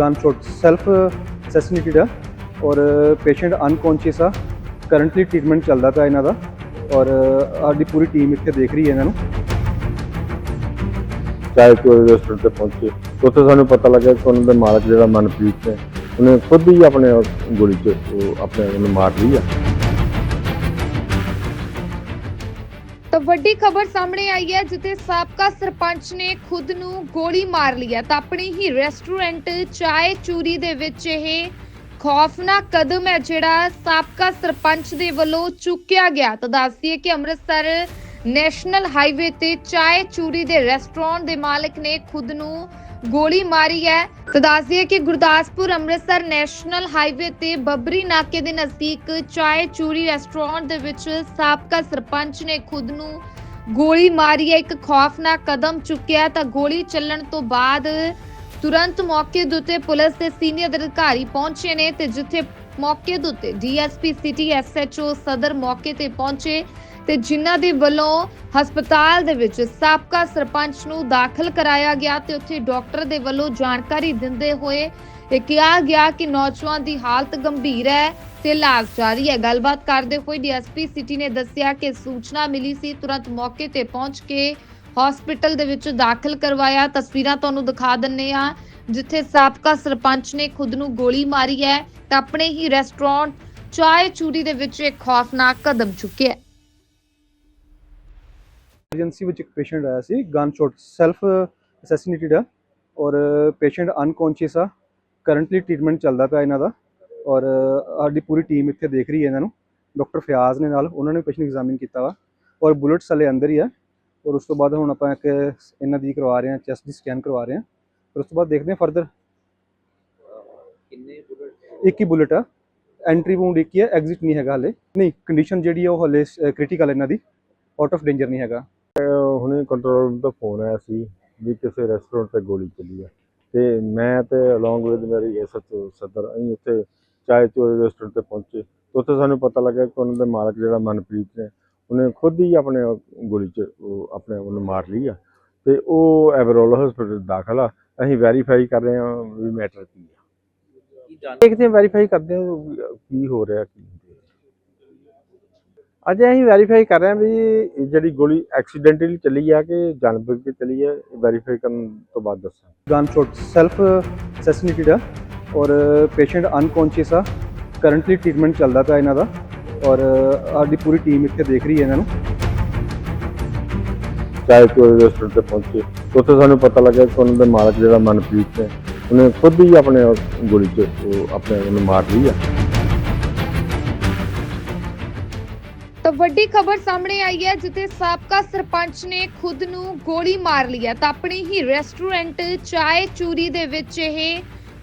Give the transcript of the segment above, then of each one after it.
Gun shot self assassinated ਆ ਔਰ patient unconscious ਆ। ਕਰੰਟਲੀ ਟ੍ਰੀਟਮੈਂਟ ਚੱਲਦਾ ਪਿਆ ਇਹਨਾਂ ਦਾ ਔਰ uh, ਸਾਡੀ ਪੂਰੀ ਟੀਮ ਇੱਥੇ ਦੇਖ ਰਹੀ ਹੈ ਇਹਨਾਂ ਨੂੰ। ਚਾਹੇ ਚੋਰੀ ਰੈਸਟੋਰੈਂਟ ਤੇ ਪਹੁੰਚੇ, ਉੱਥੇ ਸਾਨੂੰ ਪਤਾ ਲੱਗਾ ਕਿ ਉਹਨਾਂ ਦਾ ਮਾਲਕ ਜਿਹੜਾ ਮਨਪ੍ਰੀਤ ਹੈ ਉਹਨੇ ਖੁਦ ਹੀ ਆਪਣੇ ਗੋਲੀ 'ਚ ਆਪਣੇ ਉਹਨੂੰ ਮਾਰ ਲਈ ਆ। ਵੱਡੀ ਖਬਰ ਸਾਹਮਣੇ ਆਈ ਹੈ, ਜਿੱਥੇ ਸਾਬਕਾ ਸਰਪੰਚ ਨੇ ਖੁਦ ਨੂੰ ਗੋਲੀ ਮਾਰ ਲਈ ਤਾਂ ਆਪਣੀ ਹੀ ਰੈਸਟੋਰੈਂਟ ਚਾਏ ਚੂਰੀ ਦੇ ਵਿੱਚ ਇਹ ਖੌਫਨਾਕ ਕਦਮ ਹੈ, ਜਿਹੜਾ ਸਾਬਕਾ ਸਰਪੰਚ ਦੇ ਵੱਲੋਂ ਚੁੱਕਿਆ ਗਿਆ। ਤਾਂ ਦੱਸਦੀ ਹੈ ਕਿ ਅੰਮ੍ਰਿਤਸਰ ਨੈਸ਼ਨਲ ਹਾਈਵੇ ਤੇ ਚਾਏ ਚੂਰੀ ਦੇ ਰੈਸਟੋਰੈਂਟ ਦੇ ਮਾਲਕ ਨੇ ਖੁਦ ਨੂੰ ਗੋਲੀ ਮਾਰੀ ਹੈ। ਤਾਂ ਦੱਸਦੀਏ ਕਿ ਗੁਰਦਾਸਪੁਰ ਅੰਮ੍ਰਿਤਸਰ ਨੈਸ਼ਨਲ ਹਾਈਵੇ ਤੇ ਬੱਬਰੀ ਨਾਕੇ ਦੇ ਨਜ਼ਦੀਕ ਚਾਏ ਚੂਰੀ ਰੈਸਟੋਰੈਂਟ ਦੇ ਵਿੱਚ ਸਾਬਕਾ ਸਰਪੰਚ ਨੇ ਖੁਦ ਨੂੰ ਗੋਲੀ ਮਾਰੀ ਹੈ। ਇੱਕ ਖੌਫਨਾਕ ਕਦਮ ਚੁੱਕਿਆ ਤਾਂ ਗੋਲੀ ਚੱਲਣ ਤੋਂ ਬਾਅਦ ਤੁਰੰਤ ਮੌਕੇ ਦੇ ਉੱਤੇ ਪੁਲਿਸ ਦੇ ਸੀਨੀਅਰ ਅਧਿਕਾਰੀ ਪਹੁੰਚੇ ਨੇ ਤੇ ਜਿੱਥੇ ਮੌਕੇ ਦੇ ਉੱਤੇ ਡੀਐਸਪੀ, ਸਿਟੀ ਐਸਐਚਓ ਸਦਰ ਮੌਕੇ ਤੇ ਪਹੁੰਚੇ। ਤੇ ਜਿਨ੍ਹਾਂ ਦੇ ਵੱਲੋਂ ਹਸਪਤਾਲ ਦੇ ਵਿੱਚ ਸਾਬਕਾ ਸਰਪੰਚ ਨੂੰ ਦਾਖਲ ਕਰਾਇਆ ਗਿਆ ਤੇ ਉੱਥੇ ਡਾਕਟਰ ਦੇ ਵੱਲੋਂ ਜਾਣਕਾਰੀ ਦਿੰਦੇ ਹੋਏ ਇਹ ਕਿਹਾ ਗਿਆ ਕਿ ਨੌਜਵਾਨ ਦੀ ਹਾਲਤ ਗੰਭੀਰ ਹੈ ਤੇ ਇਲਾਜ ਜਾਰੀ ਹੈ। ਗੱਲਬਾਤ ਕਰਦੇ ਹੋਏ ਡੀਐਸਪੀ ਸਿਟੀ ਨੇ ਦੱਸਿਆ ਕਿ ਸੂਚਨਾ ਮਿਲੀ ਸੀ, ਤੁਰੰਤ ਮੌਕੇ ਤੇ ਪਹੁੰਚ ਕੇ ਹਸਪੀਟਲ ਦੇ ਵਿੱਚ ਦਾਖਲ ਕਰਵਾਇਆ। ਤਸਵੀਰਾਂ ਤੁਹਾਨੂੰ ਦਿਖਾ ਦਿੰਨੇ ਆ ਜਿੱਥੇ ਸਾਬਕਾ ਸਰਪੰਚ ਨੇ ਖੁਦ ਨੂੰ ਗੋਲੀ ਮਾਰੀ ਹੈ ਤਾਂ ਆਪਣੇ ਹੀ ਰੈਸਟੋਰੈਂਟ ਚਾਏ ਚੂਰੀ ਦੇ ਵਿੱਚ ਇੱਕ ਖੌਫਨਾਕ ਕਦਮ ਚੁੱਕਿਆ ਐਮਰਜੈਂਸੀ ਵਿੱਚ ਇੱਕ ਪੇਸ਼ੈਂਟ ਆਇਆ ਸੀ ਗਨ ਸ਼ਾਟ ਸੈਲਫ ਅਸੈਸੀਨੇਟਡ ਆ ਔਰ ਪੇਸ਼ੈਂਟ ਅਨਕੌਂਸ਼ੀਅਸ ਆ। ਕਰੰਟਲੀ ਟ੍ਰੀਟਮੈਂਟ ਚੱਲਦਾ ਪਿਆ ਇਹਨਾਂ ਦਾ ਔਰ ਸਾਡੀ ਪੂਰੀ ਟੀਮ ਇੱਥੇ ਦੇਖ ਰਹੀ ਹੈ ਇਹਨਾਂ ਨੂੰ। ਡਾਕਟਰ ਫਿਆਜ਼ ਨੇ ਨਾਲ ਉਹਨਾਂ ਨੇ ਪੇਸ਼ੈਂਟ ਐਗਜ਼ਾਮਿਨ ਕੀਤਾ ਵਾ ਔਰ ਬੁਲੇਟਸ ਹਲੇ ਅੰਦਰ ਹੀ ਆ ਔਰ ਉਸ ਤੋਂ ਬਾਅਦ ਹੁਣ ਆਪਾਂ ਇੱਕ ਇਹਨਾਂ ਦੀ ਕਰਵਾ ਰਹੇ ਹਾਂ ਚੈਸਟ ਦੀ ਸਕੈਨ ਕਰਵਾ ਰਹੇ ਹਾਂ। ਫਿਰ ਉਸ ਤੋਂ ਬਾਅਦ ਦੇਖਦੇ ਹਾਂ ਫਰਦਰ ਕਿੰਨੇ ਬੁਲਟ? ਇੱਕ ਹੀ ਬੁਲੇਟ ਆ। ਐਂਟਰੀ ਵੂੰਡ ਇੱਕ ਹੀ ਹੈ ਐਗਜ਼ਿਟ ਨਹੀਂ ਹੈਗਾ ਹਲੇ। ਨਹੀਂ ਕੰਡੀਸ਼ਨ ਜਿਹੜੀ ਆ ਉਹ ਹਲੇ ਕ੍ਰਿਟੀਕਲ ਇਹਨਾਂ ਦੀ। ਆਊਟ ਆਫ ਡੇਂਜਰ ਨਹੀਂ ਹੈਗਾ। ਹੁਣੇ ਕੰਟਰੋਲ ਰੂਮ ਤੋਂ ਫੋਨ ਆਇਆ ਸੀ ਵੀ ਕਿਸੇ ਰੈਸਟੋਰੈਂਟ ਤੇ ਗੋਲੀ ਚੱਲੀ ਆ। ਤੇ ਮੈਂ ਤੇ ਅਲੋਂਗ ਵਿਦ ਮੇਰੀ ਐਸਐਚਓ ਸਦਰ, ਅਸੀਂ ਉੱਥੇ ਚਾਹੇ ਚੋਰੀ ਰੈਸਟੋਰੈਂਟ ਤੇ ਪਹੁੰਚੇ। ਉੱਥੇ ਸਾਨੂੰ ਪਤਾ ਲੱਗਾ ਕਿ ਉਹਨਾਂ ਦੇ ਮਾਲਕ ਜਿਹੜਾ ਮਨਪ੍ਰੀਤ ਨੇ, ਉਹਨੇ ਖੁਦ ਹੀ ਆਪਣੇ ਗੋਲੀ 'ਚ ਆਪਣੇ ਉਹਨੂੰ ਮਾਰ ਲਈ ਆ। ਤੇ ਉਹ ਐਵਰੋਲ ਹਸਪੀਟਲ ਦਾਖਲ ਆ। ਅਸੀਂ ਵੈਰੀਫਾਈ ਕਰ ਰਹੇ ਹਾਂ ਵੀ ਮੈਟਰ ਕੀ ਆ। ਦੇਖਦੇ ਹਾਂ ਵੈਰੀਫਾਈ ਕਰਦੇ ਹਾਂ ਕੀ ਹੋ ਰਿਹਾ, ਕੀ ਅਜੇ ਅਸੀਂ ਵੈਰੀਫਾਈ ਕਰ ਰਹੇ ਹਾਂ ਵੀ ਇਹ ਜਿਹੜੀ ਗੋਲੀ ਐਕਸੀਡੈਂਟਲੀ ਚੱਲੀ ਆ ਕਿ ਜਾਣਬੁੱਝ ਕੇ ਚੱਲੀ ਹੈ ਵੈਰੀਫਾਈ ਕਰਨ ਤੋਂ ਬਾਅਦ ਦੱਸਾਂ ਗਨ ਸ਼ਾਟ ਸੈਲਫ ਅਸੈਸੀਨੇਟਡ ਆ ਔਰ ਪੇਸ਼ੈਂਟ ਅਨਕੌਂਸ਼ੀਅਸ ਆ। ਕਰੰਟਲੀ ਟ੍ਰੀਟਮੈਂਟ ਚੱਲਦਾ ਪਿਆ ਇਹਨਾਂ ਦਾ ਔਰ ਸਾਡੀ ਪੂਰੀ ਟੀਮ ਇੱਥੇ ਦੇਖ ਰਹੀ ਹੈ ਇਹਨਾਂ ਨੂੰ। ਚਾਹ ਚੋਰੀ ਰੈਸਟੋਰੈਂਟ ਤੇ ਪਹੁੰਚੇ ਉੱਥੇ ਸਾਨੂੰ ਪਤਾ ਲੱਗਾ ਕਿ ਉਹਨਾਂ ਦਾ ਮਾਲਕ ਜਿਹੜਾ ਮਨਪ੍ਰੀਤ ਨੇ ਉਹਨੇ ਖੁਦ ਹੀ ਆਪਣੇ ਗੋਲੀ 'ਚ ਆਪਣੇ ਉਹਨੂੰ ਮਾਰ ਲਈ ਆ। ਤਾਂ ਵੱਡੀ ਖਬਰ ਸਾਹਮਣੇ ਆਈ ਹੈ, ਜਿੱਥੇ ਸਾਬਕਾ ਸਰਪੰਚ ਨੇ ਖੁਦ ਨੂੰ ਗੋਲੀ ਮਾਰ ਲਈ ਤਾਂ ਆਪਣੀ ਹੀ ਰੈਸਟੋਰੈਂਟ ਚਾਏ ਚੂਰੀ ਦੇ ਵਿੱਚ ਇਹ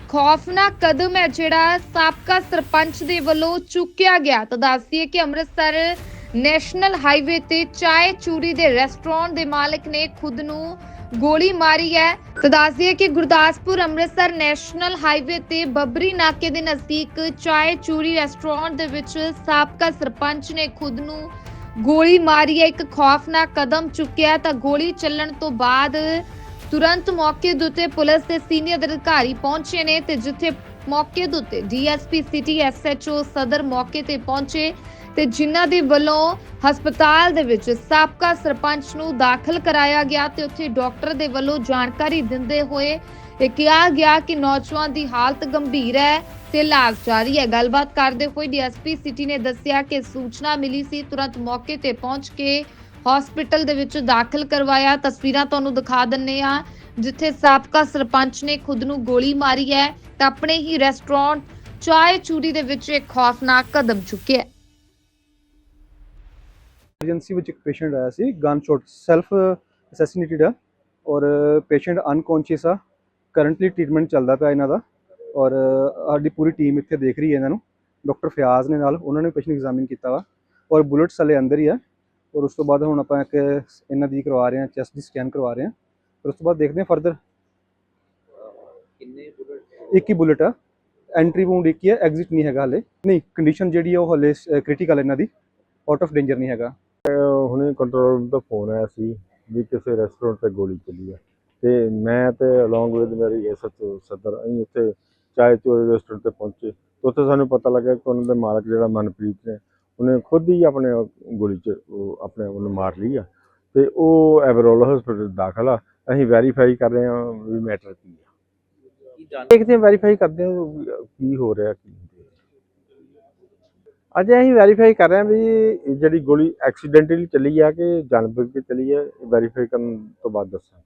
ਖੌਫਨਾਕ ਕਦਮ ਹੈ, ਜਿਹੜਾ ਸਾਬਕਾ ਸਰਪੰਚ ਦੇ ਵੱਲੋਂ ਚੁੱਕਿਆ ਗਿਆ। ਤਾਂ ਦੱਸਦੀਏ ਕਿ ਅੰਮ੍ਰਿਤਸਰ ਨੈਸ਼ਨਲ ਹਾਈਵੇ ਤੇ ਚਾਏ ਚੂਰੀ ਦੇ ਰੈਸਟੋਰੈਂਟ ਦੇ ਮਾਲਕ ਨੇ ਖੁਦ ਨੂੰ ਗੋਲੀ ਮਾਰੀ ਹੈ। ਤਾਂ ਦੱਸਦੀਏ ਕਿ ਗੁਰਦਾਸਪੁਰ ਅੰਮ੍ਰਿਤਸਰ ਨੈਸ਼ਨਲ ਹਾਈਵੇ ਤੇ ਬੱਬਰੀ ਨਾਕੇ ਦੇ ਨਜ਼ਦੀਕ ਚਾਏ ਚੂਰੀ ਰੈਸਟੋਰੈਂਟ ਦੇ ਵਿੱਚ ਸਾਬਕਾ ਸਰਪੰਚ ਨੇ ਖੁਦ ਨੂੰ ਗੋਲੀ ਮਾਰੀ ਹੈ। ਇੱਕ ਖੌਫਨਾਕ ਕਦਮ ਚੁੱਕਿਆ ਤਾਂ ਗੋਲੀ ਚੱਲਣ ਤੋਂ ਬਾਅਦ ਤੁਰੰਤ ਮੌਕੇ ਦੇ ਉੱਤੇ ਪੁਲਿਸ ਦੇ ਸੀਨੀਅਰ ਅਧਿਕਾਰੀ ਪਹੁੰਚੇ ਨੇ ਤੇ ਜਿੱਥੇ ਮੌਕੇ ਦੇ ਉੱਤੇ ਡੀਐਸਪੀ ਸਿਟੀ ਐਸਐਚਓ ਸਦਰ ਮੌਕੇ ਤੇ ਪਹੁੰਚੇ ਤੇ ਜਿਨ੍ਹਾਂ ਦੇ ਵੱਲੋਂ ਹਸਪਤਾਲ ਦੇ ਵਿੱਚ ਸਾਬਕਾ ਸਰਪੰਚ ਨੂੰ ਦਾਖਲ ਕਰਾਇਆ ਗਿਆ ਤੇ ਉੱਥੇ ਡਾਕਟਰ ਦੇ ਵੱਲੋਂ ਜਾਣਕਾਰੀ ਦਿੰਦੇ ਹੋਏ ਇਹ ਕਿਹਾ ਗਿਆ ਕਿ ਨੌਜਵਾਨ ਦੀ ਹਾਲਤ ਗੰਭੀਰ ਹੈ ਤੇ ਇਲਾਜ ਜਾਰੀ ਹੈ। ਗੱਲਬਾਤ ਕਰਦੇ ਹੋਏ ਡੀਐਸਪੀ ਸਿਟੀ ਨੇ ਦੱਸਿਆ ਕਿ ਸੂਚਨਾ ਮਿਲੀ ਸੀ, ਤੁਰੰਤ ਮੌਕੇ ਤੇ ਪਹੁੰਚ ਕੇ ਹਸਪੀਟਲ ਦੇ ਵਿੱਚ ਦਾਖਲ ਕਰਵਾਇਆ। ਤਸਵੀਰਾਂ ਤੁਹਾਨੂੰ ਦਿਖਾ ਦਿੰਨੇ ਆ ਜਿੱਥੇ ਸਾਬਕਾ ਸਰਪੰਚ ਨੇ ਖੁਦ ਨੂੰ ਗੋਲੀ ਮਾਰੀ ਹੈ, ਤਾਂ ਆਪਣੇ ਹੀ ਰੈਸਟੋਰੈਂਟ ਚਾਏ ਚੂਰੀ ਦੇ ਵਿੱਚ ਇੱਕ ਖੌਫਨਾਕ ਕਦਮ ਚੁੱਕਿਆ ਹੈ। ਐਮਰਜੈਂਸੀ ਵਿੱਚ ਇੱਕ ਪੇਸ਼ੈਂਟ ਆਇਆ ਸੀ ਗਨ ਸ਼ਾਟ ਸੈਲਫ ਅਸੈਸੀਨੇਟਡ ਆ ਔਰ ਪੇਸ਼ੈਂਟ ਅਨਕੌਂਸ਼ੀਅਸ ਆ। ਕਰੰਟਲੀ ਟ੍ਰੀਟਮੈਂਟ ਚੱਲਦਾ ਪਿਆ ਇਹਨਾਂ ਦਾ ਔਰ ਸਾਡੀ ਪੂਰੀ ਟੀਮ ਇੱਥੇ ਦੇਖ ਰਹੀ ਹੈ ਇਹਨਾਂ ਨੂੰ। ਡਾਕਟਰ ਫਿਆਜ਼ ਨੇ ਨਾਲ ਉਹਨਾਂ ਨੇ ਪੇਸ਼ੈਂਟ ਐਗਜ਼ਾਮਿਨ ਕੀਤਾ ਵਾ ਔਰ ਬੁਲਟਸ ਹਲੇ ਅੰਦਰ ਹੀ ਆ ਔਰ ਉਸ ਤੋਂ ਬਾਅਦ ਹੁਣ ਆਪਾਂ ਇੱਕ ਇਹਨਾਂ ਦੀ ਕਰਵਾ ਰਹੇ ਹਾਂ ਚੈਸਟ ਦੀ ਸਕੈਨ ਕਰਵਾ ਰਹੇ ਹਾਂ। ਫਿਰ ਉਸ ਤੋਂ ਬਾਅਦ ਦੇਖਦੇ ਹਾਂ ਫਰਦਰ ਕਿੰਨੇ ਬੁਲਟ ਇੱਕ ਹੀ ਬੁਲੇਟ ਆ। ਐਂਟਰੀ ਵੂੰਡ ਇੱਕ ਹੀ ਹੈ ਐਗਜ਼ਿਟ ਨਹੀਂ ਹੈਗਾ ਹਲੇ। ਨਹੀਂ ਕੰਡੀਸ਼ਨ ਜਿਹੜੀ ਆ ਉਹ ਹਲੇ ਕ੍ਰਿਟੀਕਲ ਇਹਨਾਂ ਦੀ। ਆਊਟ ਆਫ ਡੇਂਜਰ ਨਹੀਂ ਹੈਗਾ। ਹੁਣੇ ਕੰਟਰੋਲ ਰੂਮ ਤੋਂ ਫੋਨ ਆਇਆ ਸੀ ਵੀ ਕਿਸੇ ਰੈਸਟੋਰੈਂਟ ਤੇ ਗੋਲੀ ਚੱਲੀ ਆ। ਤੇ ਮੈਂ ਤੇ ਅਲੋਂਗ ਵਿਦ ਮੇਰੀ ਐਸਐਚਓ ਸਦਰ ਅਸੀਂ ਉੱਥੇ ਚਾਏ ਚੋਰੀ ਰੈਸਟੋਰੈਂਟ ਤੇ ਪਹੁੰਚੇ। ਉੱਥੇ ਸਾਨੂੰ ਪਤਾ ਲੱਗਾ ਕਿ ਉਹਨਾਂ ਦੇ ਮਾਲਕ ਜਿਹੜਾ ਮਨਪ੍ਰੀਤ ਨੇ ਉਹਨੇ ਖੁਦ ਹੀ ਆਪਣੇ ਗੋਲੀ 'ਚ ਆਪਣੇ ਉਹਨੂੰ ਮਾਰ ਲਈ ਆ। ਤੇ ਉਹ ਐਵਰੋਲ ਹਸਪੀਟਲ ਦਾਖਲ ਆ। ਅਸੀਂ ਵੈਰੀਫਾਈ ਕਰ ਰਹੇ ਹਾਂ ਵੀ ਮੈਟਰ ਕੀ ਆ। ਦੇਖਦੇ ਹਾਂ ਵੈਰੀਫਾਈ ਕਰਦੇ ਹਾਂ ਕੀ ਹੋ ਰਿਹਾ ਕੀ। ਅਜੇ ਅਸੀਂ ਵੈਰੀਫਾਈ ਕਰ ਰਹੇ ਹਾਂ ਵੀ ਜਿਹੜੀ ਗੋਲੀ ਐਕਸੀਡੈਂਟਲੀ ਚੱਲੀ ਆ ਕਿ ਜਾਣਬੁੱਝ ਕੇ ਚੱਲੀ ਹੈ ਵੈਰੀਫਾਈ ਕਰਨ ਤੋਂ ਬਾਅਦ ਦੱਸਾਂ